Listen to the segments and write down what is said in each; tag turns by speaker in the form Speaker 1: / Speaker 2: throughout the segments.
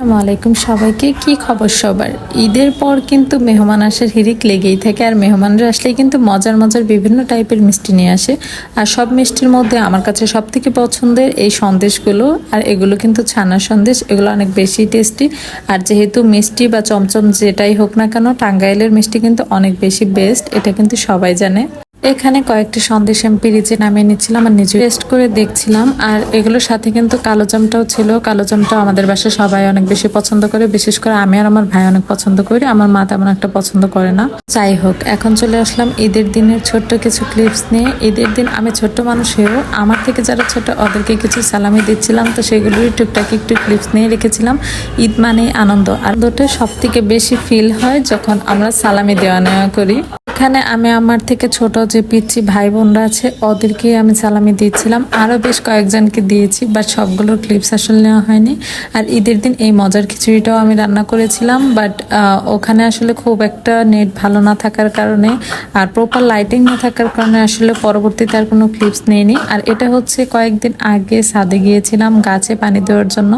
Speaker 1: আসসালামু আলাইকুম সবাইকে। কি খবর সবার? ঈদের পর কিন্তু মেহমান আসার হিরিক লেগেই থাকে, আর মেহমানরা আসলে কিন্তু মজার মজার বিভিন্ন টাইপের মিষ্টি নিয়ে আসে। আর সব মিষ্টির মধ্যে আমার কাছে সব থেকে পছন্দের এই সন্দেশগুলো, আর এগুলো কিন্তু ছানার সন্দেশ, এগুলো অনেক বেশি টেস্টি আর যেহেতু মিষ্টি বা চমচম যেটাই হোক না কেন, টাঙ্গাইলের মিষ্টি কিন্তু অনেক বেশি বেস্ট এটা কিন্তু সবাই জানে। এখানে কয়েকটি সন্দেশ আমি পিরিচে নামিয়ে নিচ্ছিলাম আর নিজে টেস্ট করে দেখছিলাম। আর এগুলোর সাথে কিন্তু কালো জামটাও ছিল। কালো জামটাও আমাদের বাসায় সবাই অনেক বেশি পছন্দ করে। বিশেষ করে আমি আর আমার ভাই অনেক পছন্দ করি। আমার মা তেমন একটা পছন্দ করে না। যাই হোক, এখন চলে আসলাম ঈদের দিনের ছোট্ট কিছু ক্লিপস নিয়ে। ঈদের দিন আমি ছোট্ট মানুষ হয়েও আমার থেকে যারা ছোট, ওদেরকে কিছু সালামি দিচ্ছিলাম। তো সেগুলোই টুকটাক একটু ক্লিপস নিয়ে রেখেছিলাম। ঈদ মানেই আনন্দ। আনন্দটা সব থেকে বেশি ফিল হয় যখন আমরা সালামি দেওয়া নেওয়া করি। এখানে আমি আমার থেকে ছোট যে পিচ্ছি ভাই বোনরা আছে, ওদেরকেই আমি সালামি দিয়েছিলাম। আরও বেশ কয়েকজনকে দিয়েছি, বাট সবগুলোর ক্লিপস আসলে নেওয়া হয়নি। আর ঈদের দিন এই মজার খিচুড়িটাও আমি রান্না করেছিলাম, বাট ওখানে আসলে খুব একটা নেট ভালো না থাকার কারণে আর প্রপার লাইটিং না থাকার কারণে আসলে পরবর্তীতে আর কোনো ক্লিপস নেইনি। আর এটা হচ্ছে কয়েকদিন আগে সাদে গিয়েছিলাম, গাছে পানি দেওয়ার জন্য,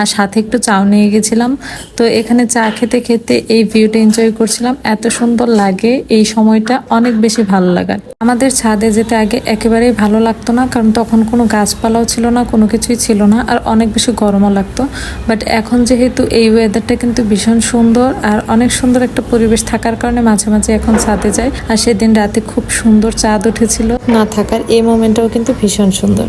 Speaker 1: আর সাথে একটু চাও নিয়ে গেছিলাম। তো এখানে চা খেতে খেতে এই ভিউটা এনজয় করছিলাম। এত সুন্দর লাগে এই সময়টা, অনেক বেশি ভালো লাগার আমাদের ছাদে যেতে আগে একেবারেই ভালো লাগতো না, কারণ তখন কোনো গাছপালাও ছিল না, কোনো কিছুই ছিল না, আর অনেক বেশি গরমও লাগতো। বাট এখন যেহেতু এই ওয়েদারটা কিন্তু ভীষণ সুন্দর, আর অনেক সুন্দর একটা পরিবেশ থাকার কারণে মাঝে মাঝে এখন ছাদে যায় আর সেদিন রাতে খুব সুন্দর চাঁদ উঠেছিল। না থাকার এই মোমেন্টটাও কিন্তু ভীষণ সুন্দর।